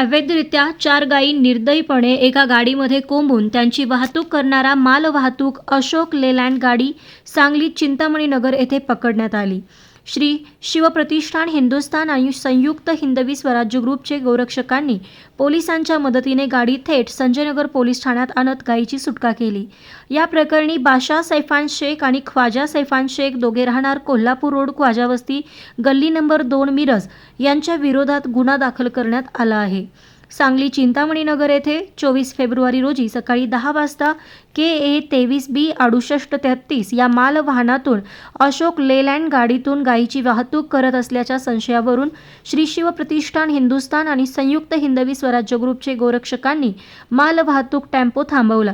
अवैधरित्या चार गायी निर्दयीपणे एका गाडीमध्ये कोंबून त्यांची वाहतूक करणारा मालवाहतूक अशोक लेलँड गाडी सांगली चिंतामणी नगर येथे पकडण्यात आली. श्री शिवप्रतिष्ठान हिंदुस्थान आणि संयुक्त हिंदवी स्वराज्य ग्रुपचे गोरक्षकांनी पोलिसांच्या मदतीने गाडी थेट संजयनगर पोलीस ठाण्यात आणत गायीची सुटका केली. या प्रकरणी बाशा सैफान शेख आणि ख्वाजा सैफान शेख दोघे राहणार कोल्हापूर रोड ख्वाजा वस्ती गल्ली नंबर दोन मिरज यांच्या विरोधात गुन्हा दाखल करण्यात आला आहे. सांगली चिंतामणी नगर येथे चोवीस फेब्रुवारी रोजी सकाळी दहा वाजता के ए तेवीस बी अडुसष्ट तेहत्तीस या मालवाहनातून अशोक लेलँड गाडीतून गायीची वाहतूक करत असल्याच्या संशयावरून श्री शिवप्रतिष्ठान हिंदुस्थान आणि संयुक्त हिंदवी स्वराज्य ग्रुपचे गोरक्षकांनी मालवाहतूक टेम्पो थांबवला.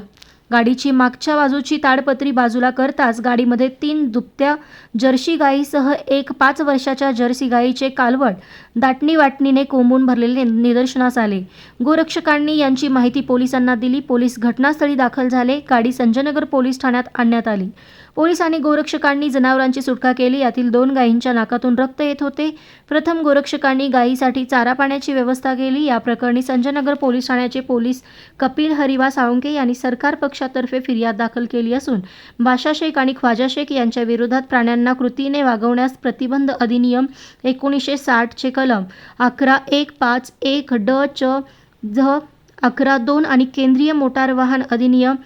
गाडीची मागच्या बाजूची ताडपत्री बाजूला करताच गाडीमध्ये तीन दुभत्या जर्सी गायीसह एक पाच वर्षाच्या जर्सी गायीचे कालवट दाटणी वाटणीने कोंबून भरलेले निदर्शनास आले. गोरक्षकांनी यांची माहिती पोलिसांना दिली. पोलीस घटनास्थळी दाखल झाले. गाडी संजयनगर पोलीस ठाण्यात आणण्यात आली. पोलीस आणि गोरक्षकांनी जनावरांची सुटका केली. यातील दोन गायींच्या नाकातून रक्त येत होते. प्रथम गोरक्षकांनी गायीसाठी चारा पाण्याची व्यवस्था केली. या प्रकरणी संजयनगर पोलीस ठाण्याचे पोलीस कपिल हरिवा साळुंके यांनी सरकार पक्ष पक्षातर्फे फिर्याद दाखल केली असून बाशा शेख आणि ख्वाजा शेख यांच्या विरोधात प्राण्यांना कृतीने वागवण्यास प्रतिबंध अधिनियम एकोणीसशे साठचे कलम अकरा एक पाच एक ड च झ अकरा दोन आणि केंद्रीय मोटार वाहन अधिनियम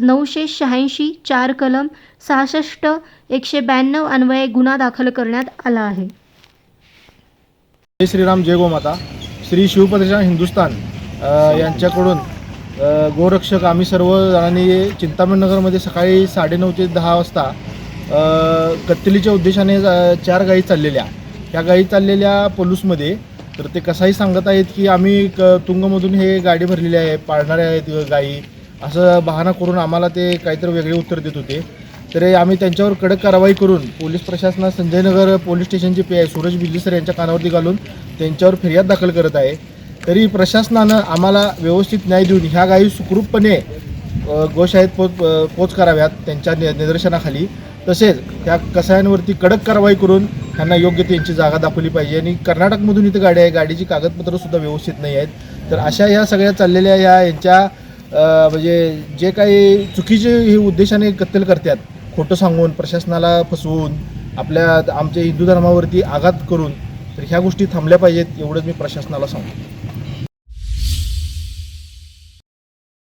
नऊशे शहाऐंशी चार कलम सहासष्ट एकशे ब्याण्णव अन्वये गुन्हा दाखल करण्यात आला आहे. जय श्रीराम जय गोमाता. श्री शिवप्रदेशान हिंदुस्थान यांच्याकडून गोरक्षक आम्ही सर्व जणांनी चिंतामण नगरमध्ये सकाळी साडेनऊ ते दहा वाजता कत्तलीच्या उद्देशाने चार गायी चाललेल्या. ह्या गायी चाललेल्या पलूसमध्ये. तर ते कसाही सांगत आहेत की आम्ही क तुंगमधून हे गाडी भरलेली आहे पाळणाऱ्या आहेत गायी. असं बहाणा करून आम्हाला ते काहीतरी वेगळे उत्तर देत होते. तर आम्ही त्यांच्यावर कडक कारवाई करून पोलीस प्रशासनात संजयनगर पोलीस स्टेशनचे P I Suraj Bijli sir यांच्या कानावरती घालून त्यांच्यावर फिर्याद दाखल करत आहे. तरी प्रशासनानं आम्हाला व्यवस्थित न्याय देऊन ह्या गायी सुखरूपपणे गोशाळेत पोच पोच कराव्यात त्यांच्या नि निदर्शनाखाली. तसेच त्या कसायांवरती कडक कारवाई करून त्यांना योग्य त्यांची जागा दाखवली पाहिजे. आणि कर्नाटकमधून इथं गाडी आहे गाडीची कागदपत्रंसुद्धा व्यवस्थित नाही आहेत. तर अशा या सगळ्या चाललेल्या या यांच्या म्हणजे जे काही चुकीचे हे उद्देशाने कत्तल करतात खोटं सांगून प्रशासनाला फसवून आपल्या आमच्या हिंदू धर्मावरती आघात करून तर ह्या गोष्टी थांबल्या पाहिजेत एवढंच मी प्रशासनाला सांगतो.